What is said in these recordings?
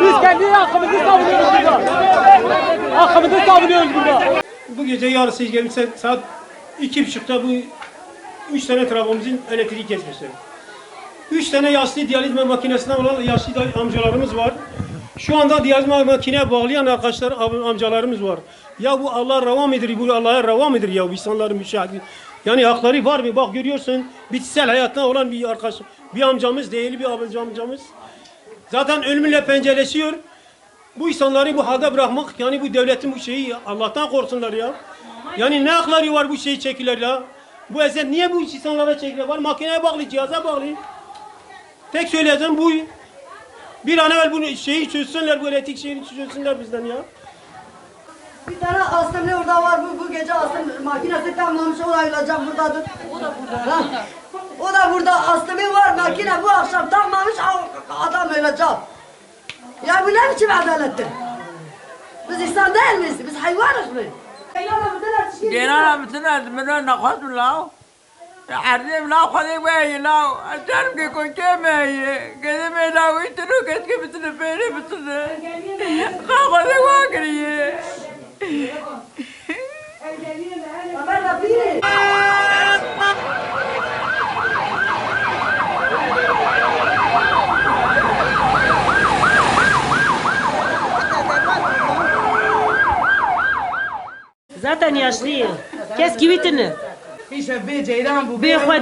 Biz kendi hakkımızı savunuyoruz burada. Hakkımızı savunuyoruz burada. Bu gece yarısı gelmişse saat iki buçukta bu üç tane trafomuzun elektriği kesmişler. Üç tane yaşlı diyaliz makinesinden olan yaşlı amcalarımız var. Şu anda diyaliz makineye bağlayan arkadaşlar am- amcalarımız var. Ya bu Allah rava mıdır? Bu Allah'a rava mıdır ya bu insanların müşahidi? Yani hakları var mı? Bak görüyorsun bitsel hayattan olan bir arkadaş, bir amcamız değil bir amca- amcamız. Zaten ölümle pencereleşiyor. Bu insanları bu halde bırakmak yani bu devletin bu şeyi Allah'tan korksunlar ya. Yani ne hakları var bu şeyi çekiler ya. Bu eziyet niye bu insanlara çekiler var? Makineye bağlı, cihaza bağlı. Tek söyleyeceğim bu. Bir an evvel bunu şeyi çözsünler, bu elektrik şeyini çözsünler bizden ya. Bir tane asımlı orada var bu, bu gece asım makinesi tamamlamış olayılacak buradadır. O da burada. Ha. O da burada asımı var makine bu akşam tamamlamış adam ölecek. Ya bu ne biçim adalettir? Biz insan değil miyiz? Biz hayvanız mı? Genel bütün adımını nakatın la. Erdim la kadik beyi la. Açarım ki konke beyi. Gedi beyi la. Uytunu keski bütün feyri bütün. Kakadik vakriye. Zaten yaşlıyım. Kes kivitini. ميشا بي ما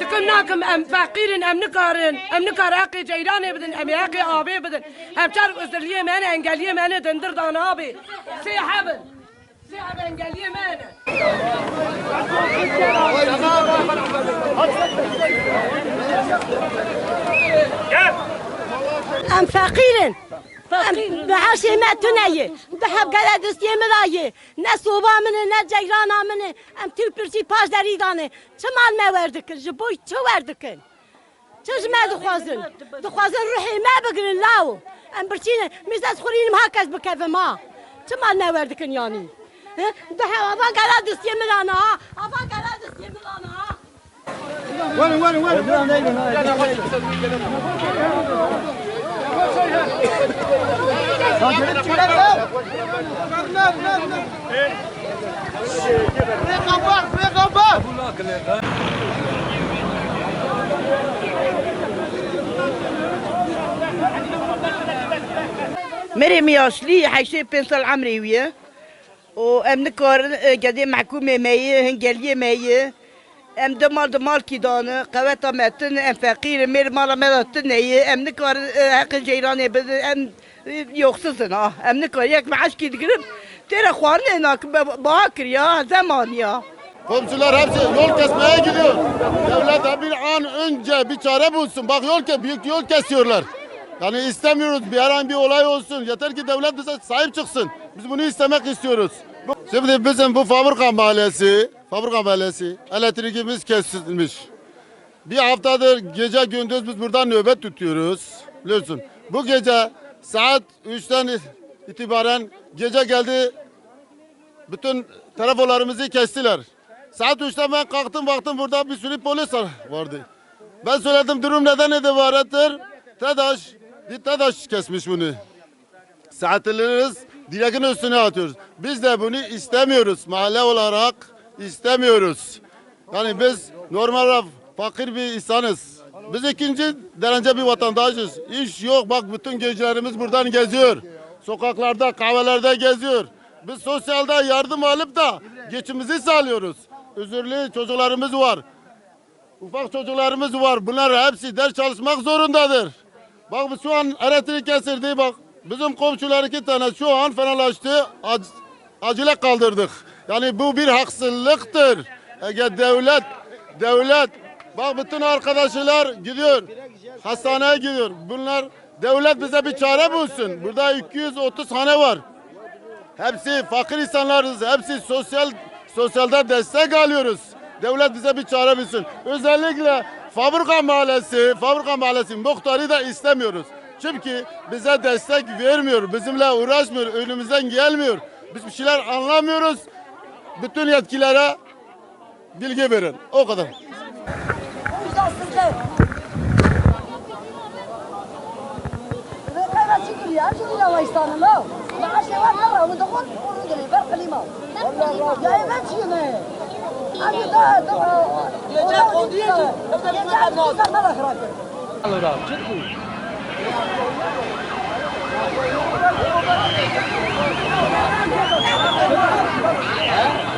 دكناكم أم فقيرن أم نكارن أم نكار أقي جيران بدن أم أقي آبي بدن أم شارك ازدليه مانا إنجلية مانا دندر دان آبي. سي حبل سي حبل إنجلية مانا. أم فقيرن بعشی ما تو نیه. به هفگل دستی ملایه نه سوبا منه نه جیران منه. ام تو پرسی پاش دریدانه چه مال ما ورده کن جبوی چه ورده کن چش ما دو دخوازن روحی ما بگرن لاو. ام برچینه نه از خورینم ها کس بکفه ما. چه مال ما ورده کن یعنی به هوا گلا دوستی ملانا ها هوا گلا دستی ملانا ها وين وين وين مريم ياشلي حيشي بنسل عمري ويا وام نكار قدي محكومة Em de mal de mal kidanı, kaveta metin, em fakir, mer mala metin neyi, em ne kar e, hakkın ceyranı biz em e, yoksuzun ha. Em ne kar yek maaş kidigirim. Tere xwarne nak bakır ya zaman ya. Komşular hepsi yol kesmeye gidiyor. Devlet bir an önce bir çare bulsun. Bak yol ke büyük yol kesiyorlar. Yani istemiyoruz bir an bir olay olsun. Yeter ki devlet bize sahip çıksın. Biz bunu istemek istiyoruz. Şimdi bizim bu fabrika mahallesi fabrika mahallesi elektriğimiz kesilmiş. Bir haftadır gece gündüz biz burada nöbet tutuyoruz. Biliyorsun. Bu gece saat 3'ten itibaren gece geldi bütün telefonlarımızı kestiler. Saat 3'te ben kalktım baktım burada bir sürü polis var- vardı. Ben söyledim durum neden ibarettir? TEDAŞ, bir TEDAŞ kesmiş bunu. Saatlerimiz direkin üstüne atıyoruz. Biz de bunu istemiyoruz. Mahalle olarak istemiyoruz. Yani biz normal fakir bir insanız. Biz ikinci derece bir vatandaşız. İş yok. Bak bütün gecelerimiz buradan geziyor. Sokaklarda, kahvelerde geziyor. Biz sosyalde yardım alıp da geçimimizi sağlıyoruz. Özürlü çocuklarımız var. Ufak çocuklarımız var. Bunlar hepsi ders çalışmak zorundadır. Bak şu an elektrik kesildi bak. Bizim komşular iki tane şu an fenalaştı. Ac acile kaldırdık. Yani bu bir haksızlıktır. Eğer devlet, devlet, bak bütün arkadaşlar gidiyor. Hastaneye gidiyor. Bunlar Devlet bize bir çare bulsun. Burada 230 hane var. Hepsi fakir insanlarız. Hepsi sosyal sosyalda destek alıyoruz. Devlet bize bir çare bulsun. Özellikle Fabrika Mahallesi, Fabrika Mahallesi muhtarı da istemiyoruz. Çünkü bize destek vermiyor. Bizimle uğraşmıyor. Önümüzden gelmiyor. Biz bir şeyler anlamıyoruz. Bütün yetkililere bilgi verin. O kadar. Vicdansızlık. Yeah.